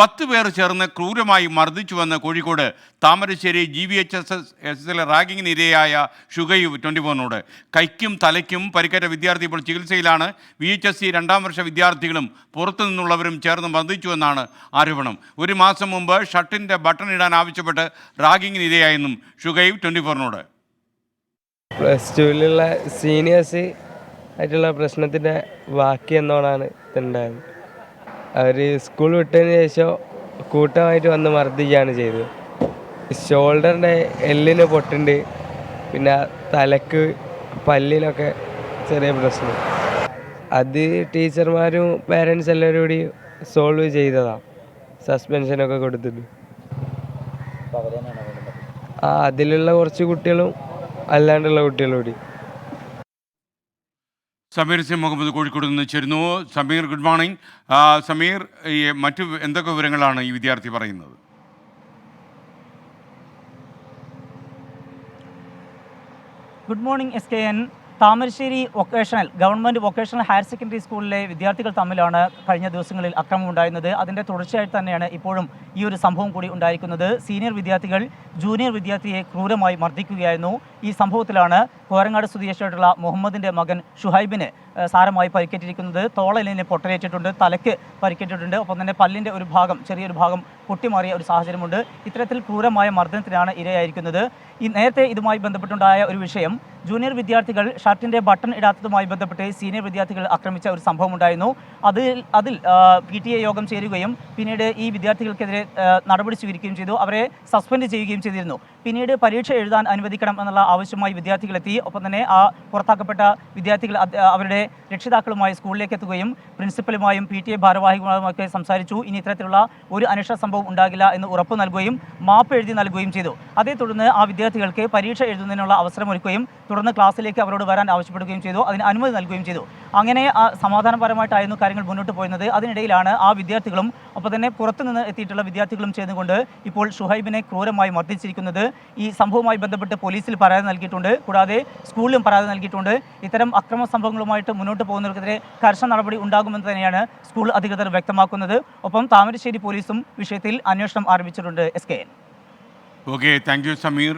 പത്ത് പേർ ചേർന്ന് ക്രൂരമായി മർദ്ദിച്ചുവെന്ന് Kozhikode Thamarassery G V H S S S എസിലെ റാഗിങ്ങിന് ഇരയായ ഷുഗയു ട്വന്റി ഫോറിനോട് കൈക്കും തലയ്ക്കും പരിക്കേറ്റ വിദ്യാർത്ഥി ഇപ്പോൾ ചികിത്സയിലാണ്. വി എച്ച് എസ് സി രണ്ടാം വർഷ വിദ്യാർത്ഥികളും പുറത്തു നിന്നുള്ളവരും ചേർന്ന് മർദ്ദിച്ചുവെന്നാണ് ആരോപണം. ഒരു മാസം മുമ്പ് ഷർട്ടിന്റെ ബട്ടൺ ഇടാൻ ആവശ്യപ്പെട്ട് റാഗിങ്ങിന് ഇരയായെന്നും ഷുഗൈവ് ട്വന്റി ഫോറിനോട് പ്ലസ് ടുവിലുള്ള സീനിയേഴ്സ് ആയിട്ടുള്ള പ്രശ്നത്തിന്റെ ബാക്കി എന്നോടാണ് ഇതുണ്ടായത്. അവർ സ്കൂൾ വിട്ടതിന് ശേഷം കൂട്ടമായിട്ട് വന്ന് മർദ്ദിക്കുകയാണ് ചെയ്തത്. ഷോൾഡറിന്റെ എല്ലിന് പൊട്ടുണ്ട് പിന്നെ തലക്ക് പല്ലിനൊക്കെ ചെറിയ പ്രശ്നം. അത് ടീച്ചർമാരും പേരൻസ് എല്ലാവരും കൂടി സോൾവ് ചെയ്തതാണ് സസ്പെൻഷനൊക്കെ കൊടുത്തിട്ട്. ആ അതിലുള്ള കുറച്ച് കുട്ടികളും അല്ലാണ്ടുള്ള കുട്ടികളും കൂടി. സമീർ സി മുഹമ്മദ് കോഴിക്കോട് നിന്ന് ചേരുന്നു. സമീർ ഗുഡ് മോർണിംഗ് സമീർ ഈ മറ്റു എന്തൊക്കെ വിവരങ്ങളാണ് ഈ വിദ്യാർത്ഥി പറയുന്നത്? Good morning S K N Thamarassery vocational government vocational higher secondary സ്കൂളിലെ വിദ്യാർത്ഥികൾ തമ്മിലാണ് കഴിഞ്ഞ ദിവസങ്ങളിൽ അക്രമം ഉണ്ടായിരുന്നത് അതിന്റെ തുടർച്ചയായിട്ട് തന്നെയാണ് ഇപ്പോഴും ഈ ഒരു സംഭവം കൂടി ഉണ്ടായിരിക്കുന്നത്. സീനിയർ വിദ്യാർത്ഥികൾ ജൂനിയർ വിദ്യാർത്ഥിയെ ക്രൂരമായി മർദ്ദിക്കുകയായിരുന്നു. ഈ സംഭവത്തിലാണ് കോരങ്ങാട് സ്വദേശിയായിട്ടുള്ള മുഹമ്മദിന്റെ മകൻ ഷുഹൈബിന് സാരമായി പരിക്കേറ്റിരിക്കുന്നത്. തോളലിന് പൊട്ടലേറ്റിട്ടുണ്ട് തലയ്ക്ക് പരിക്കേറ്റിട്ടുണ്ട്. ഒപ്പം തന്നെ പല്ലിന്റെ ഒരു ഭാഗം ചെറിയൊരു ഭാഗം പൊട്ടിമാറിയ ഒരു സാഹചര്യമുണ്ട്. ഇത്തരത്തിൽ ക്രൂരമായ മർദ്ദനത്തിനാണ് ഇരയായിരിക്കുന്നത്. ഈ നേരത്തെ ഇതുമായി ബന്ധപ്പെട്ടുണ്ടായ ഒരു വിഷയം ജൂനിയർ വിദ്യാർത്ഥികൾ ഷർട്ടിന്റെ ബട്ടൺ ഇടാത്തതുമായി ബന്ധപ്പെട്ട് സീനിയർ വിദ്യാർത്ഥികൾ ആക്രമിച്ച ഒരു സംഭവം ഉണ്ടായിരുന്നു. അതിൽ അതിൽ പി ടി എ യോഗം ചേരുകയും പിന്നീട് ഈ വിദ്യാർത്ഥികൾക്കെതിരെ നടപടി സ്വീകരിക്കുകയും ചെയ്തു. അവരെ സസ്പെൻഡ് ചെയ്യുകയും ചെയ്തിരുന്നു. പിന്നീട് പരീക്ഷ എഴുതാൻ അനുവദിക്കണം എന്നുള്ള ആവശ്യമായി വിദ്യാർത്ഥികൾ എത്തി ഒപ്പം തന്നെ ആ പുറത്താക്കപ്പെട്ട വിദ്യാർത്ഥികൾ അവരുടെ രക്ഷിതാക്കളുമായി സ്കൂളിലേക്ക് എത്തുകയും പ്രിൻസിപ്പലുമായും പി ടി എ ഭാരവാഹികളുമായൊക്കെ സംസാരിച്ചു. ഇനി ഇത്തരത്തിലുള്ള ഒരു അനിഷ്ട സംഭവം ഉണ്ടാകില്ല എന്ന് ഉറപ്പ് നൽകുകയും മാപ്പ് എഴുതി നൽകുകയും ചെയ്തു. അതേ തുടർന്ന് ആ വിദ്യാർത്ഥികൾക്ക് പരീക്ഷ എഴുതുന്നതിനുള്ള അവസരമൊരുക്കുകയും തുടർന്ന് ക്ലാസ്സിലേക്ക് അവരോട് വരാൻ ആവശ്യപ്പെടുകയും ചെയ്തു. അതിന് അനുമതി നൽകുകയും ചെയ്തു. അങ്ങനെ ആ സമാധാനപരമായിട്ടായിരുന്നു കാര്യങ്ങൾ മുന്നോട്ട് പോയിരുന്നത്. അതിനിടയിലാണ് ആ വിദ്യാർത്ഥികളും ഒപ്പം തന്നെ പുറത്തുനിന്ന് എത്തിയിട്ടുള്ള വിദ്യാർത്ഥികളും ചേർന്നുകൊണ്ട് ഇപ്പോൾ ഷുഹൈബിനെ ക്രൂരമായി മർദ്ദിച്ചിരിക്കുന്നത്. ഈ സംഭവവുമായി ബന്ധപ്പെട്ട് പോലീസിൽ പരാതി നൽകിയിട്ടുണ്ട്. കൂടാതെ സ്കൂളിലും പരാതി നൽകിയിട്ടുണ്ട്. ഇത്തരം അക്രമ സംഭവങ്ങളുമായിട്ട് മുന്നോട്ട് പോകുന്നവർക്കെതിരെ കർശന നടപടി ഉണ്ടാകുമെന്ന് തന്നെയാണ് സ്കൂൾ അധികൃതർ വ്യക്തമാക്കുന്നത്. ഒപ്പം താമരശ്ശേരി പോലീസും വിഷയത്തിൽ അന്വേഷണം ആരംഭിച്ചിട്ടുണ്ട്. S K N. Okay thank you Sameer